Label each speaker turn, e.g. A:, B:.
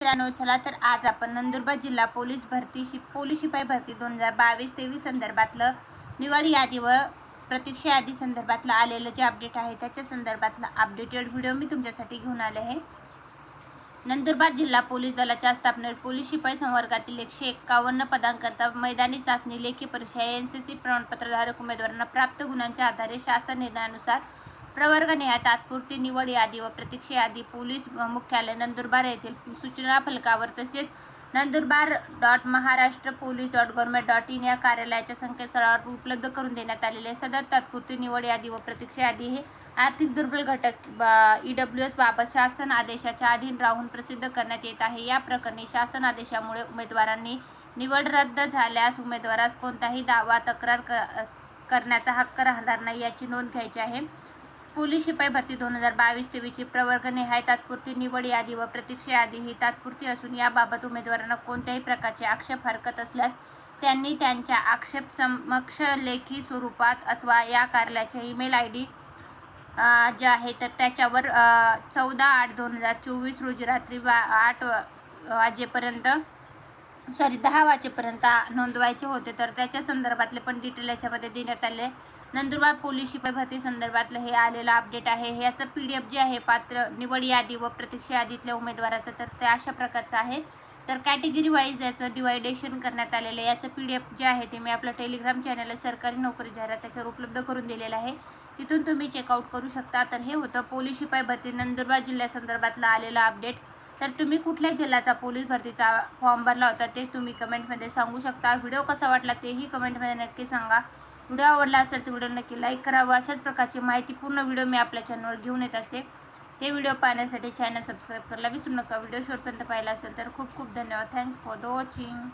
A: मित्रांनो चला तर आज आपण नंदुरबार जिल्हा पोलीस भरती शि पोलीस शिपाई भरती दोन हजार बावीस तेवीस संदर्भातलं निवड यादी व प्रतीक्षा यादी संदर्भातलं आलेलं जे अपडेट आहे त्याच्या संदर्भातला अपडेटेड व्हिडिओ मी तुमच्यासाठी घेऊन आले आहे. नंदुरबार जिल्हा पोलीस दलाच्या स्थापनेत पोलीस शिपाई संवर्गातील एकशे एक्कावन्न पदांकरता मैदानी चाचणी लेखी परीक्षा एन सी सी प्रमाणपत्रधारक उमेदवारांना प्राप्त गुणांच्या आधारे शासन निर्णयानुसार प्रवर्गने या तात्पुरती निवड यादी व प्रतीक्षा यादी पोलीस मुख्यालय नंदुरबार येथील सूचना फलकावर तसेच Nandurbar dot Maharashtra police dot government dot in या कार्यालयाच्या संकेतस्थळावर उपलब्ध करून देण्यात आलेले सदर तात्पुरती निवड यादी व प्रतीक्षा यादी हे आर्थिक दुर्बल घटक ई डब्ल्यू एस बाबत शासन आदेशाच्या अधीन राहून प्रसिद्ध करण्यात येत आहे. या प्रकरणी शासन आदेशामुळे उमेदवारांनी निवड रद्द झाल्यास उमेदवारास कोणताही दावा तक्रार क करण्याचा हक्क राहणार नाही याची नोंद घ्यायची आहे. पोलीस शिपाई भरती दोन हजार बावीस तेवीसची प्रवर्गने हाय तात्पुरती निवड यादी व प्रतीक्षा यादी ही तात्पुरती असून याबाबत उमेदवारांना कोणत्याही प्रकारचे आक्षेप हरकत असल्यास त्यांनी त्यांच्या आक्षेप समक्ष लेखी स्वरूपात अथवा या कार्यालयाच्या ईमेल आय डी जे आहे तर त्याच्यावर चौदा आठ दोन हजार चोवीस रोजी रात्री बा आठ वाजेपर्यंत सॉरी दहा वाजेपर्यंत नोंदवायचे होते. तर त्याच्या संदर्भातले पण डिटेल याच्यामध्ये देण्यात आले. नंदुरबार पोलीस शिपाई भरती संदर्भातलं हे आलेलं अपडेट आहे. याचं पी डी एफ जे आहे पात्र निवड यादी व प्रतीक्षा यादीतल्या उमेदवाराचं तर ते अशा प्रकारचं आहे. तर कॅटेगरी वाईज याचं डिवायडेशन करण्यात आलेलं आहे. याचं पी डी एफ जे आहे ते मी आपलं टेलिग्राम चॅनल सरकारी नोकरी जाहिरात त्याच्यावर उपलब्ध करून दिलेलं आहे. तिथून तुम्ही चेकआउट करू शकता. तर हे होतं पोलीस शिपाई भरती नंदुरबार जिल्ह्यासंदर्भातलं आलेलं अपडेट तर तुम्ही कुठल्या जिल्ह्याचा पोलीस भरतीचा फॉर्म भरला होता ते तुम्ही कमेंटमध्ये सांगू शकता. व्हिडिओ कसा वाटला तेही कमेंटमध्ये नक्की सांगा. व्हिडिओ आवडला असेल तर व्हिडिओ नक्की लाईक करावा. अशाच प्रकारची माहिती पूर्ण व्हिडिओ मी आपल्या चॅनलवर घेऊन येत असते. ते व्हिडिओ पाहण्यासाठी चॅनल सबस्क्राईब करायला विसरू नका. व्हिडिओ शेवटपर्यंत पाहिला असेल तर खूप खूप धन्यवाद. Thanks for the watching